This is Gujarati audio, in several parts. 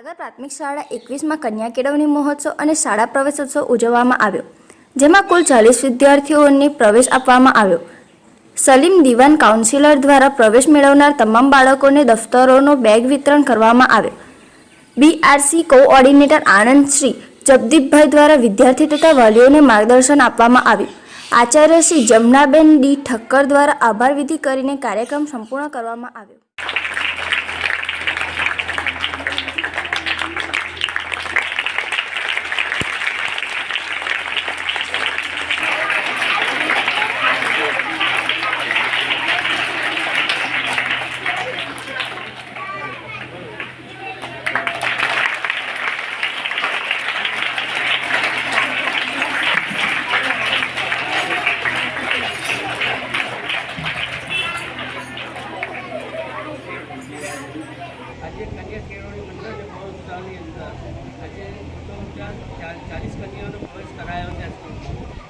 પ્રાથમિક શાળા એકવીસમાં કન્યા કેળવણી મહોત્સવ અને શાળા પ્રવેશોત્સવ ઉજવવામાં આવ્યો, જેમાં કુલ ચાલીસ વિદ્યાર્થીઓને પ્રવેશ આપવામાં આવ્યો. સલીમ દિવાન કાઉન્સિલર દ્વારા પ્રવેશ મેળવનાર તમામ બાળકોને દફતરોનો બેગ વિતરણ કરવામાં આવ્યો. બીઆરસી કોઓર્ડિનેટર આનંદ શ્રી જગદીપભાઈ દ્વારા વિદ્યાર્થી તથા વાલીઓને માર્ગદર્શન આપવામાં આવ્યું. આચાર્ય શ્રી જમનાબેન ડી ઠક્કર દ્વારા આભાર વિધિ કરીને કાર્યક્રમ સંપૂર્ણ કરવામાં આવ્યો. આજે કન્યા કેળવણી મંડળ મહોત્સવની અંદર આજે પ્રથમ ઊંચા ચાલીસ કન્યાઓનો પ્રવેશ કરાયો છે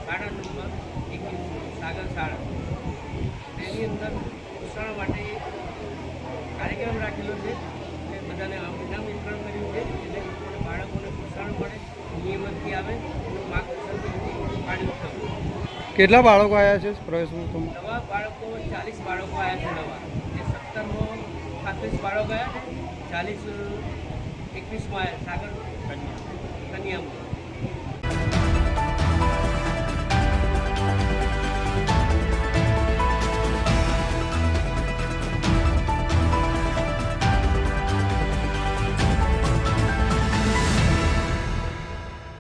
શાળા નંબર એકવીસ સાગર શાળા. તેની અંદર પોષણ માટે કાર્યક્રમ રાખેલો છે. તે બધાને ઇનામ વિતરણ કર્યું છે. એટલે બાળકોને પોષણ મળે નિયમિતથી આવે એનું માર્ગદર્શન પાણી છે. કેટલા બાળકો આવ્યા છે પ્રવેશ નવા બાળકો ચાલીસ બાળકો આવ્યા છે નવા. એ સત્તરમાં પાંત્રીસ બાળકો ચાલીસ એકવીસમાં સાગર સાગર કન્યામાં.